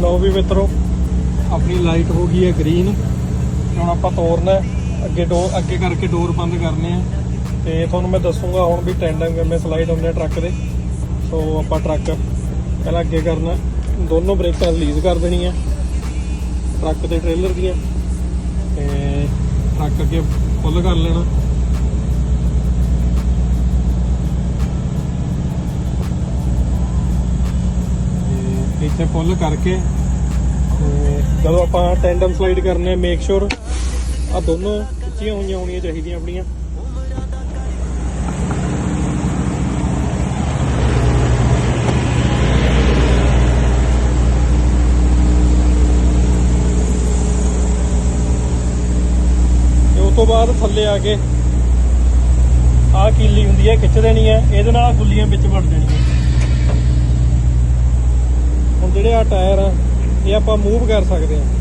ਲਓ ਵੀ ਮਿੱਤਰੋ, ਆਪਣੀ ਲਾਈਟ ਹੋ ਗਈ ਹੈ ਗ੍ਰੀਨ ਹੁਣ ਆਪਾਂ ਤੋਰਨਾ ਅੱਗੇ ਡੋਰ ਅੱਗੇ ਕਰਕੇ ਡੋਰ ਬੰਦ ਕਰਨੇ ਆ। ਤੇ ਤੁਹਾਨੂੰ ਮੈਂ ਦੱਸੂਗਾ ਹੁਣ ਵੀ ਟੈਂਡਮ ਕਿਵੇਂ ਸਲਾਈਡ ਹੁੰਦੇ ਆ ਟਰੱਕ ਦੇ। ਸੋ ਆਪਾਂ ਟਰੱਕ ਪਹਿਲਾਂ ਅੱਗੇ ਕਰਨਾ ਦੋਨੋਂ ਬ੍ਰੇਕਾਂ ਰਿਲੀਜ਼ ਕਰ ਦੇਣੀਆਂ ਟਰੱਕ ਤੇ ਟ੍ਰੇਲਰ ਦੀਆਂ। ਤੇ ਟਰੱਕ ਅੱਗੇ ਫੁੱਲ ਕਰ ਲੈਣਾ ਤੇ ਇੱਥੇ ਫੁੱਲ ਕਰਕੇ। ਤੇ ਜਦੋਂ ਆਪਾਂ ਟੈਂਡਮ ਸਲਾਈਡ ਕਰਨੇ ਮੇਕ ਸ਼ੋਰ ਆ ਦੋਨੋਂ ਖਿੱਚੀਆਂ ਹੋਈਆਂ ਹੋਣੀਆਂ ਚਾਹੀਦੀਆਂ ਆਪਣੀਆਂ। ਤੇ ਉਸ ਤੋਂ ਬਾਅਦ ਥੱਲੇ ਆ ਕੇ ਆਹ ਕੀਲੀ ਹੁੰਦੀ ਹੈ, ਖਿੱਚ ਦੇਣੀ ਹੈ। ਇਹਦੇ ਨਾਲ ਆਹ ਗੁੱਲੀਆਂ ਵਿੱਚ ਵੜ ਜਾਣੀਆਂ। ਹੁਣ ਜਿਹੜੇ ਆ ਟਾਇਰ ਆ ਇਹ ਆਪਾਂ ਮੂਵ ਕਰ ਸਕਦੇ ਆ।